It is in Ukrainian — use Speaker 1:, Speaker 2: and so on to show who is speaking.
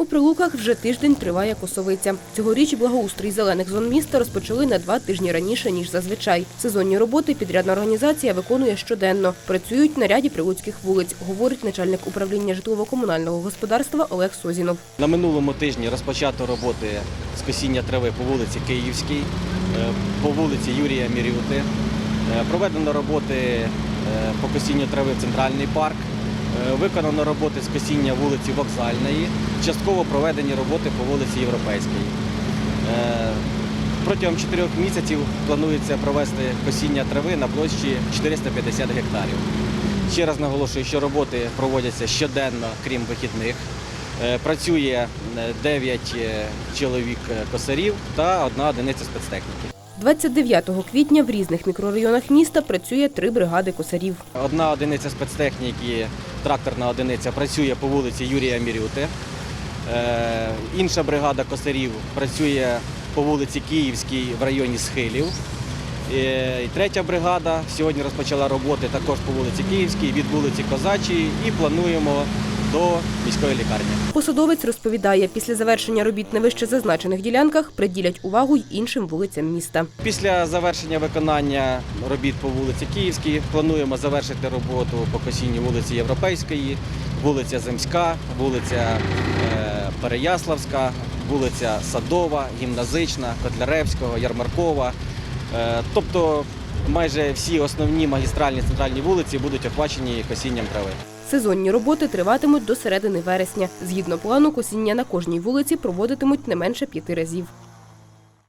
Speaker 1: У Прилуках вже тиждень триває косовиця. Цьогоріч благоустрій зелених зон міста розпочали на два тижні раніше, ніж зазвичай. Сезонні роботи підрядна організація виконує щоденно. Працюють на ряді прилуцьких вулиць, говорить начальник управління житлово-комунального господарства Олег Созінов.
Speaker 2: На минулому тижні розпочато роботи з косіння трави по вулиці Київській, е, по вулиці Юрія Мірюти. Е, Проведено роботи е, по косінню трави в Центральний парк. Е, Виконано роботи з косіння вулиці Вокзальної. Частково проведені роботи по вулиці Європейській. Е, Протягом чотирьох місяців планується провести косіння трави на площі 450 гектарів. Ще раз наголошую, що роботи проводяться щоденно, крім вихідних. Е, Працює 9 чоловік косарів та одна одиниця спецтехніки.
Speaker 1: 29 квітня в різних мікрорайонах міста працює три бригади косарів.
Speaker 2: Одна одиниця спецтехніки, тракторна одиниця, працює по вулиці Юрія Мірюти. Е, Інша бригада косарів працює по вулиці Київській в районі Схилів. Е, І третя бригада сьогодні розпочала роботи також по вулиці Київській, від вулиці Козачої і плануємо до міської лікарні.
Speaker 1: Посадовець розповідає, після завершення робіт на вище зазначених ділянках приділять увагу й іншим вулицям міста.
Speaker 2: Після завершення виконання робіт по вулиці Київській плануємо завершити роботу по косінню вулиці Європейської, вулиця Земська, вулиця е, Переяславська, вулиця Садова, Гімназична, Котляревського, Ярмаркова. Е, Тобто майже всі основні магістральні центральні вулиці будуть охвачені косінням трави.
Speaker 1: Сезонні роботи триватимуть до середини вересня. Згідно плану, косіння на кожній вулиці проводитимуть не менше п'яти разів.